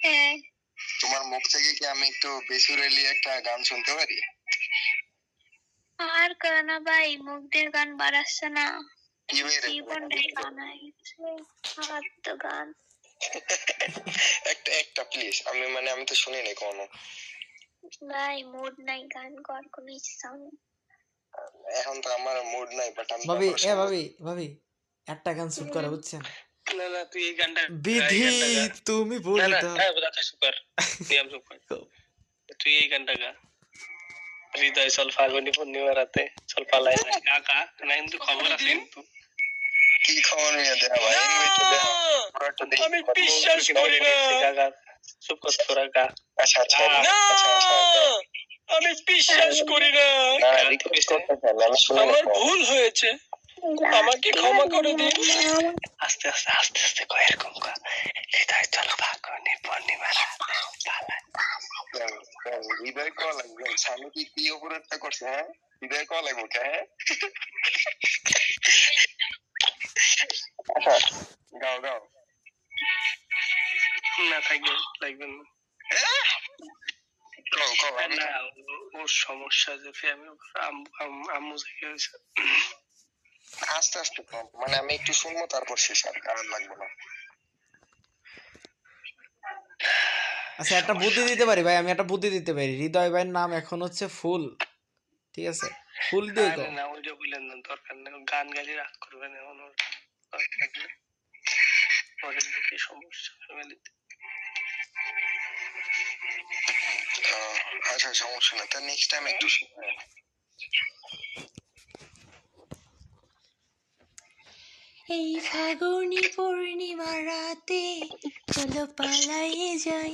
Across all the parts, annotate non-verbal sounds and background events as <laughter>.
হ্যাঁ। তোমার মুখ থেকে কি আমি একটু বেসুরেলি একটা গান শুনতে পারি? আর কেন ভাই মুখ দিয়ে গান বাড়াচ্ছে না। কি গান আর তো গান। একটা একটা প্লিজ আমি মানে আমি তো শুনি নাই কোনো ভাই মুড নাই গান কর কোনো ইচ্ছা এখন তো আমার মুড নাই বাট আমি ভাবি এ ভাবি ভাবি একটা গান শুট করা বুঝছেন? না না তুই এই গানটা বিধি গা। তুমি না বলে না দাও। হ্যাঁ <laughs> তুই এই গানটা গা। হৃদয় চল ফাগুনি পূর্ণিমা রাতে চল পালাই না গা না কিন্তু খবর আছে কিন্তু। কি খবর নিয়ে দেয়া ভাই। আমি বিশ্বাস করি না। চুপ কর তোরা গা। আচ্ছা আচ্ছা আচ্ছা আচ্ছা আমি বিশ্বাস করি না। আমার ভুল হয়েছে। আমাকে ক্ষমা করে দিন। আস্তে আস্তে আস্তে আস্তে কয় এরকম কর হৃদয় চল ফাগুনি হৃদয় কল লাগবে। স্বামী কি কি অপরাধটা করছে হ্যাঁ? হৃদয় লাগবে কে হ্যাঁ? আচ্ছা, গাও গাও। না থাকবে লাগবে না। ও- ওর সমস্যা যে আমি আম্মু থেকে হয়েছে। আস্তে আস্তে কম। মানে আমি একটু শুনব তারপর শেষ আর কারণ লাগবে না। আচ্ছা একটা বুদ্ধি দিতে পারি ভাই? আমি একটা বুদ্ধি দিতে পারি। হৃদয় ভাইয়ের নাম এখন হচ্ছে ফুল। ঠিক আছে? ফুল দিয়ে গাও না ওইটা বললেন না দরকার নেই। গান গালি রাগ করবেন এখন ওর ওদের কি সমস্যা ফ্যামিলিতে আচ্ছা সমস্যা না তা নেক্সট টাইম একটু এই ফাগুনি পূর্ণিমা রাতে চলো পালাইয়ে যাই।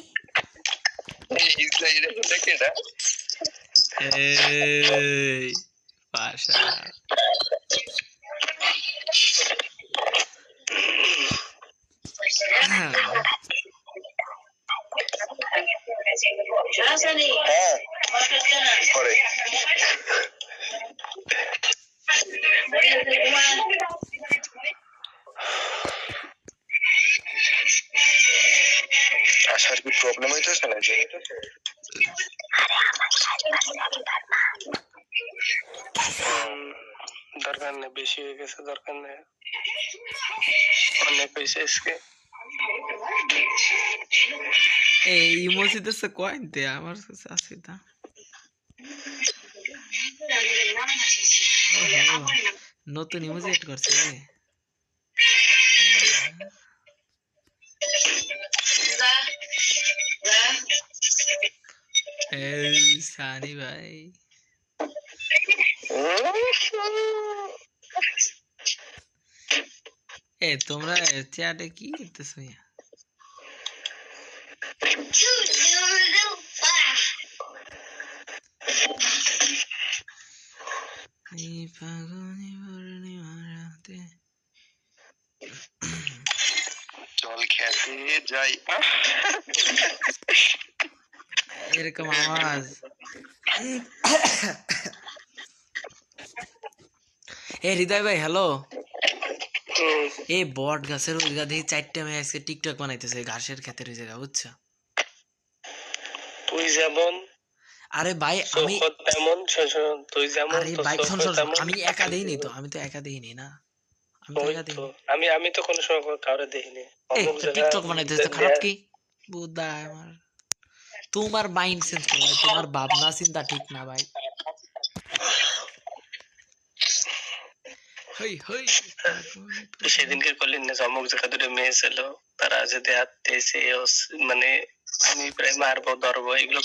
প্রবলেম হইতেছে না যে দরকার নেই বেশি হয়ে গেছে দরকার নেই। অনেক হয়েছে আজকে। এই ইমোজি দিচ্ছে কয়েন দে আমার কাছে আছে তা নতুন ইমোজি এড করছে এই সানি ভাই এ তোমরা চ্যাটে কি করতেছো ইয়া? ফাগুনি পূর্ণিমা জল খেতে যাই। <laughs> এরকম আওয়াজ এ হৃদয় ভাই হ্যালো এই বট গাছের ওই গা দেখি চারটা মেয়ে আজকে টিকটক বানাইতেছে ঘাসের খেতের ওই জায়গা বুঝছ? তুই যেমন আরে ভাই আমি তেমন তুই যেমন আরে ভাই শোন আমি একা দেইনি তো আমি তো একা দেইনি না। আমি তো একা। দেইনি। আমি আমি তো কোনো সময় কাউরে দেখিনি এই টিকটক বানাইতেছে খারাপ কি? বুদ্ধা আমার। তোমার মাইন্ড সেন্স ভাই। তোমার ভাবনা চিন্তা ঠিক না ভাই। সেদিনকে করলেন না অমুক জায়গা দুটো মেয়ে ছিল তারা যদি হাত দিয়েছে মানে আমি প্রায় মারবো ধরবো এগুলো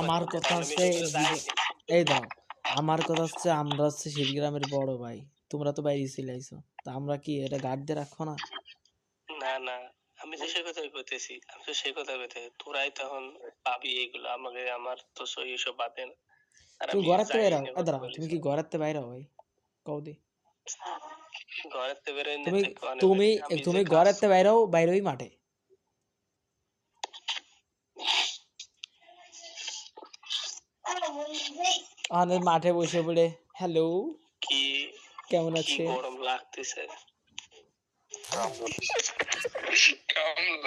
আমার কথা হচ্ছে এই দাও আমার কথা হচ্ছে আমরা হচ্ছে শিবগ্রামের বড় ভাই তোমরা তো বাইরে চলে আইছো তা আমরা কি এটা গার্ড দিয়ে রাখো না? না না। আমি তো সেই কথাই কইতেছি আমি তো সেই কথা কইতে তোরাই তখন পাবি এগুলো আমাকে আমার তো সই এসব বাদে না। আমি থেকে বাইরে হও। দাঁড়া তুমি কি থেকে বাইরে হও ভাই? কও দি। বেরোয় না তুমি তুমি তুমি থেকে বাইরে হও বাইরে হই মাঠে। আমাদের মাঠে বসে পড়ে। হ্যালো কি কেমন আছে গরম লাগতেছে। <laughs> 干了子